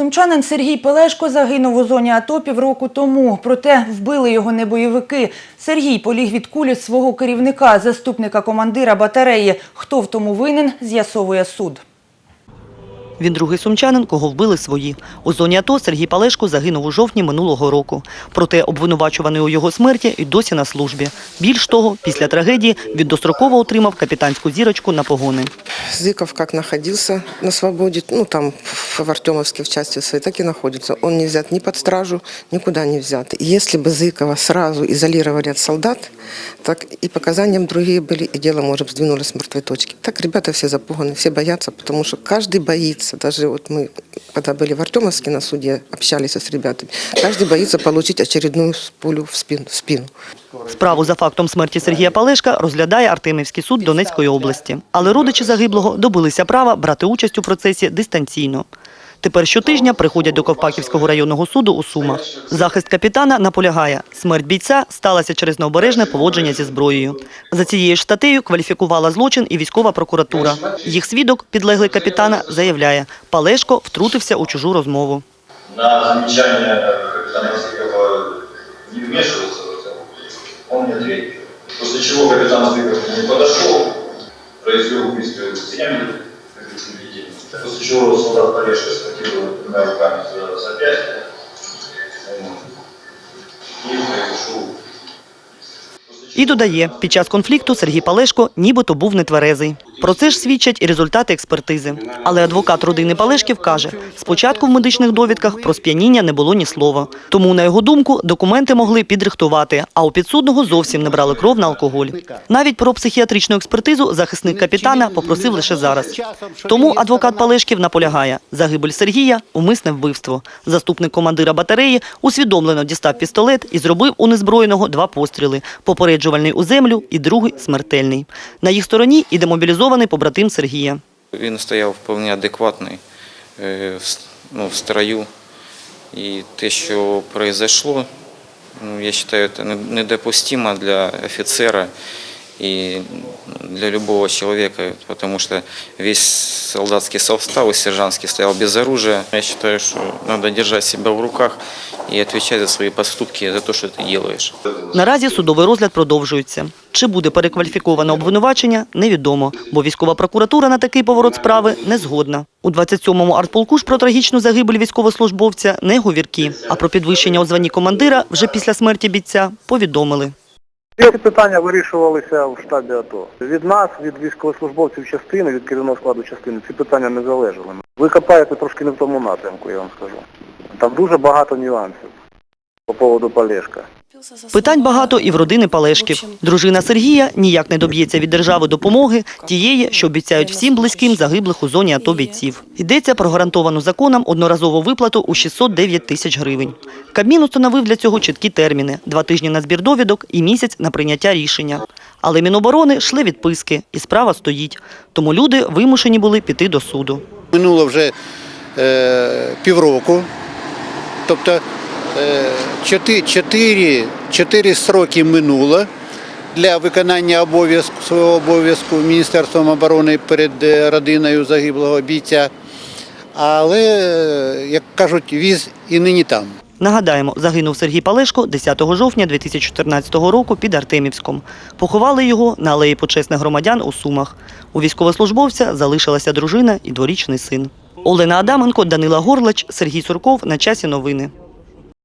Сумчанин Сергій Пелешко загинув у зоні АТО півроку тому. Проте вбили його не бойовики. Сергій поліг від кулі свого керівника, заступника командира батареї. Хто в тому винен, з'ясовує суд. Він другий сумчанин, кого вбили свої. У зоні АТО Сергій Палешко загинув у жовтні минулого року. Проте обвинувачуваний у його смерті і досі на службі. Більш того, після трагедії він достроково отримав капітанську зірочку на погони. Зыков как находился на свободе, ну там в Артемовске в части своей, так и находится. Он не взят ни под стражу, никуда не взят. И Если бы Зыкова сразу изолировали от солдат, так и показания бы другие были, и дело, может, быть, сдвинулось с мертвой точки. Так ребята все запуганы, все боятся, потому что каждый боится. Даже вот мы, когда были в Артемовске на суде, общались с ребятами, каждый боится получить очередную пулю в спину. В спину. Справу за фактом смерті Сергія Палешка розглядає Артемівський суд Донецької області. Але родичі загиблого добилися права брати участь у процесі дистанційно. Тепер щотижня приходять до Ковпаківського районного суду у Сумах. Захист капітана наполягає, смерть бійця сталася через необережне поводження зі зброєю. За цією ж статтею кваліфікувала злочин і військова прокуратура. Їх свідок, підлеглий капітана, заявляє, Палешко втрутився у чужу розмову. на замечание э, капитана Зыкова не вмешивался в это, он не ответил. После чего капитан Зыков не подошел, произвел убийство с После чего солдат Полешка схватил двумя руками за запястье и произошел І додає, під час конфлікту Сергій Палешко нібито був нетверезий. Про це ж свідчать і результати експертизи. Але адвокат родини Палешків каже, спочатку в медичних довідках про сп'яніння не було ні слова. Тому, на його думку, документи могли підрихтувати, а у підсудного зовсім не брали кров на алкоголь. Навіть про психіатричну експертизу захисник капітана попросив лише зараз. Тому адвокат Палешків наполягає, загибель Сергія – умисне вбивство. Заступник командира батареї усвідомлено дістав пістолет і зробив у незброєного два постріли – попереджувальний у землю і другий – смертельний. На їх стороні і демобілізований побратим Сергія. Він стояв вполне адекватний е, ну, в строю. І те, що произошло, ну, я вважаю, це недопустимо для офицера и для любого человека, потому что весь солдатский состав и сержантский стоял без оружия. Я считаю, что надо держать себя в руках и отвечать за свои поступки, за то, что ты делаешь. Наразі судовий розгляд продовжується. Чи буде перекваліфіковане обвинувачення, невідомо, бо військова прокуратура на такий поворот справи не згодна. У 27-му артполку ж про трагічну загибель військовослужбовця не говіркі, а про підвищення у званні командира вже після смерті бійця повідомили. Ці питання вирішувалися в штабі АТО. Від нас, від військовослужбовців частини, від керівного складу частини, ці питання не залежали. Ви копаєте трошки не в тому напрямку, я вам скажу. Там дуже багато нюансів по поводу Полешка. Питань багато і в родини Палешків. Дружина Сергія ніяк не доб'ється від держави допомоги, тієї, що обіцяють всім близьким загиблих у зоні АТО бійців. Йдеться про гарантовану законом одноразову виплату у 609 тисяч гривень. Кабмін установив для цього чіткі терміни – два тижні на збір довідок і місяць на прийняття рішення. Але Міноборони йшли відписки, і справа стоїть. Тому люди вимушені були піти до суду. Минуло вже е, півроку. Тобто чотири, чотири, чотири сроки минуло для виконання обов'язку свого обов'язку Міністерством оборони перед е, родиною загиблого бійця. Але, е, як кажуть, віз і нині там. Нагадаємо, загинув Сергій Палешко 10 жовтня 2014 року під Артемівськом. Поховали його на алеї почесних громадян у Сумах. У військовослужбовця залишилася дружина і дворічний син. Олена Адаменко, Данила Горлач, Сергій Сурков. На часі новини.